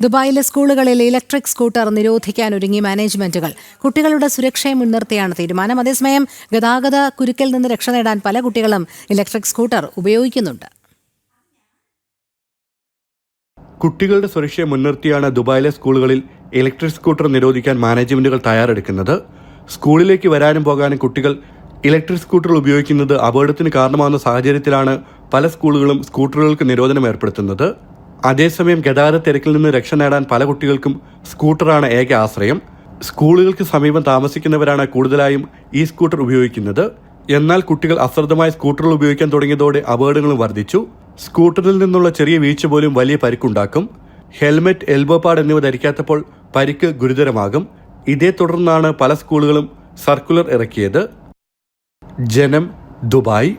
ദുബായിലെ സ്കൂളുകളിൽ electric scooter നിരോധിക്കാൻ ഒരുങ്ങി മാനേജ്മെന്റുകൾ. കുട്ടികളുടെ സുരക്ഷയെ മുൻനിർത്തിയാണ് തീരുമാനം. അതേസമയം ഗതാഗത കുരുക്കിൽ നിന്ന് രക്ഷ നേടാൻ പല കുട്ടികളും ഇലക്ട്രിക് സ്കൂട്ടർ ഉപയോഗിക്കുന്നുണ്ട്. കുട്ടികളുടെ സുരക്ഷയെ മുൻനിർത്തിയാണ് ദുബായിലെ സ്കൂളുകളിൽ ഇലക്ട്രിക് സ്കൂട്ടർ നിരോധിക്കാൻ മാനേജ്മെന്റുകൾ തയ്യാറെടുക്കുന്നത്. സ്കൂളിലേക്ക് വരാനും പോകാനും കുട്ടികൾ ഇലക്ട്രിക് സ്കൂട്ടർ ഉപയോഗിക്കുന്നത് അപകടത്തിന് കാരണമാകുന്ന സാഹചര്യത്തിലാണ് പല സ്കൂളുകളും സ്കൂട്ടറുകൾക്ക് നിരോധനം ഏർപ്പെടുത്തുന്നത്. അതേസമയം ഗതാഗത തിരക്കിൽ നിന്ന് രക്ഷ നേടാൻ പല കുട്ടികൾക്കും സ്കൂട്ടറാണ് ഏക ആശ്രയം. സ്കൂളുകൾക്ക് സമീപം താമസിക്കുന്നവരാണ് കൂടുതലായും ഈ സ്കൂട്ടർ ഉപയോഗിക്കുന്നത്. എന്നാൽ കുട്ടികൾ അശ്രദ്ധമായി സ്കൂട്ടറുകൾ ഉപയോഗിക്കാൻ തുടങ്ങിയതോടെ അപകടങ്ങളും വർദ്ധിച്ചു. സ്കൂട്ടറിൽ നിന്നുള്ള ചെറിയ വീഴ്ച പോലും വലിയ പരിക്കുണ്ടാക്കും. ഹെൽമെറ്റ് എൽബോ പാഡ് എന്നിവ ധരിക്കാത്തപ്പോൾ പരിക്ക് ഗുരുതരമാകും. ഇതേ തുടർന്നാണ് പല സ്കൂളുകളും സർക്കുലർ ഇറക്കിയത്. ജനം ദുബായ്.